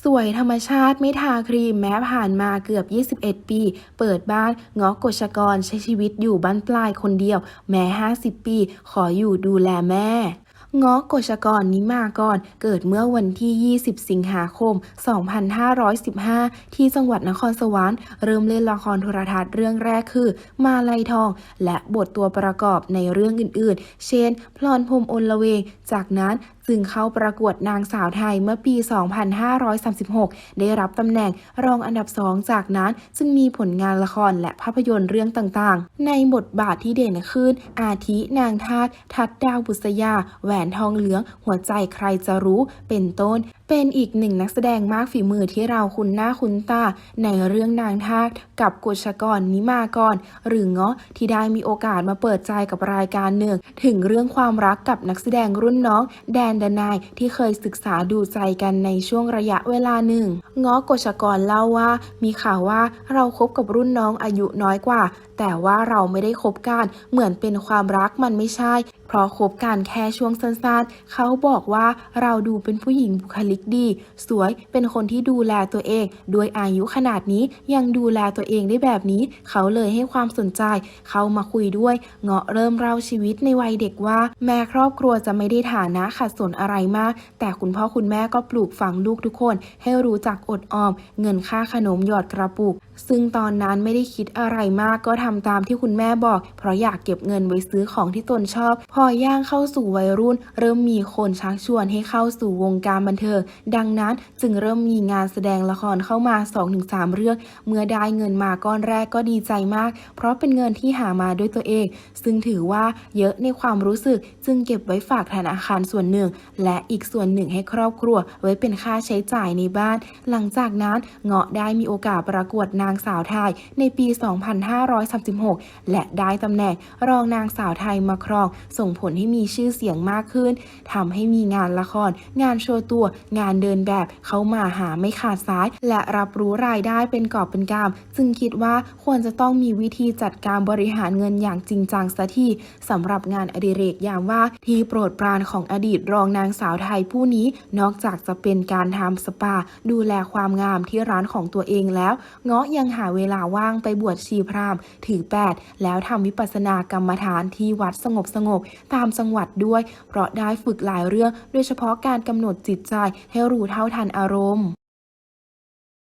สวยธรรมชาติไม่ทาครีมแม้ผ่านมาเกือบ 21 ปี เปิดบ้านงอกฎชกรใช้ชีวิตอยู่บ้านปลายคนเดียว แม้ 50 ปี ขออยู่ดูแลแม่ง้อกฎชกรนิมากรเกิดเมื่อวันที่ 20 สิงหาคม 2515 ที่จังหวัดนครสวรรค์ เริ่มเล่นละครโทรทัศน์เรื่องแรกคือ มาลัยทอง และบทตัวประกอบในเรื่องอื่นๆ เช่น พลอนพรมอลละเวง จากนั้นซึ่งเข้าประกวดนางสาวไทยเมื่อปี 2536 ได้รับตำแหน่งรองอันดับสองจากนั้นจึงมีผลงานละครและภาพยนตร์เรื่องต่างๆ ในบทบาทที่เด่นขึ้น อาทินางทาสทัดดาวบุษยา แหวนทองเหลือง หัวใจใครจะรู้ เป็นต้น เป็นอีกหนึ่งนักแสดงมากฝีมือที่เราคุ้นหน้าคุ้นตาในเรื่องนางทาสกับกฎชกรนิมากร หรือเงาะที่ได้มีโอกาสมาเปิดใจกับรายการหนึ่ง ถึงเรื่องความรักกับนักแสดงรุ่นน้องแดนดนายที่เคยศึกษาดูใจกันในช่วงระยะเวลาหนึ่งเงาะกฎชกรเล่าว่า มีข่าวว่าเราคบกับรุ่นน้องอายุน้อยกว่า แต่ว่าเราไม่ได้คบกันเหมือนเป็นความรักมันไม่ใช่ เพราะคบกันแค่ช่วงสั้นๆ เขาบอกว่าเราดูเป็นผู้หญิงบุคลิกดี สวยเป็นคนที่ดูแลตัวเอง ด้วยอายุขนาดนี้ยังดูแลตัวเองได้แบบนี้ เขาเลยให้ความสนใจ เขามาคุยด้วย เงาะเริ่มเล่าชีวิตในวัยเด็กว่า แม่ครอบครัวจะไม่ได้ฐานะขัดสนอะไรมาก แต่คุณพ่อคุณแม่ก็ปลูกฝังลูกทุกคน ให้รู้จักอดออม เงินค่าขนมหยอดกระปุกซึ่งตอนนั้นไม่ได้คิดอะไรมากก็ทำตามที่คุณแม่บอก เพราะอยากเก็บเงินไว้ซื้อของที่ตนชอบ พอย่างเข้าสู่วัยรุ่น เริ่มมีคนชักชวนให้เข้าสู่วงการบันเทิงดังนั้นจึงเริ่มมีงานแสดงละครเข้ามา 2-3 เรื่อง เมื่อได้เงินมาก้อนแรกก็ดีใจมาก เพราะเป็นเงินที่หามาด้วยตัวเอง ซึ่งถือว่าเยอะในความรู้สึก จึงเก็บไว้ฝากธนาคารส่วนหนึ่ง และอีกส่วนหนึ่งให้ครอบครัว ไว้เป็นค่าใช้จ่ายในบ้าน หลังจากนั้นเงาะได้มีโอกาสประกวดนนางสาวไทยในปี 2536 และได้ตำแหน่งรองนางสาวไทยมาครอง ส่งผลให้มีชื่อเสียงมากขึ้นทำให้มีงานละคร งานโชว์ตัว งานเดินแบบเข้ามาหาไม่ขาดสาย และรับรู้รายได้เป็นกอบเป็นกำจึงคิดว่าควรจะต้องมีวิธีจัดการบริหารเงินอย่างจริงจังสัทีสำหรับงานอดิเรกยามว่าที่โปรดปรานของอดีตรองนางสาวไทยผู้นี้ นอกจากจะเป็นการทำสปา ดูแลความงามที่ร้านของตัวเองแล้วเงาะยังหาเวลาว่างไปบวชชีพราหมณ์ถือแปดแล้วทำวิปัสสนากรรมฐานที่วัดสงบสงบๆตามจังหวัดด้วย เพราะได้ฝึกหลายเรื่องโดยเฉพาะการกำหนดจิตใจให้รู้เท่าทันอารมณ์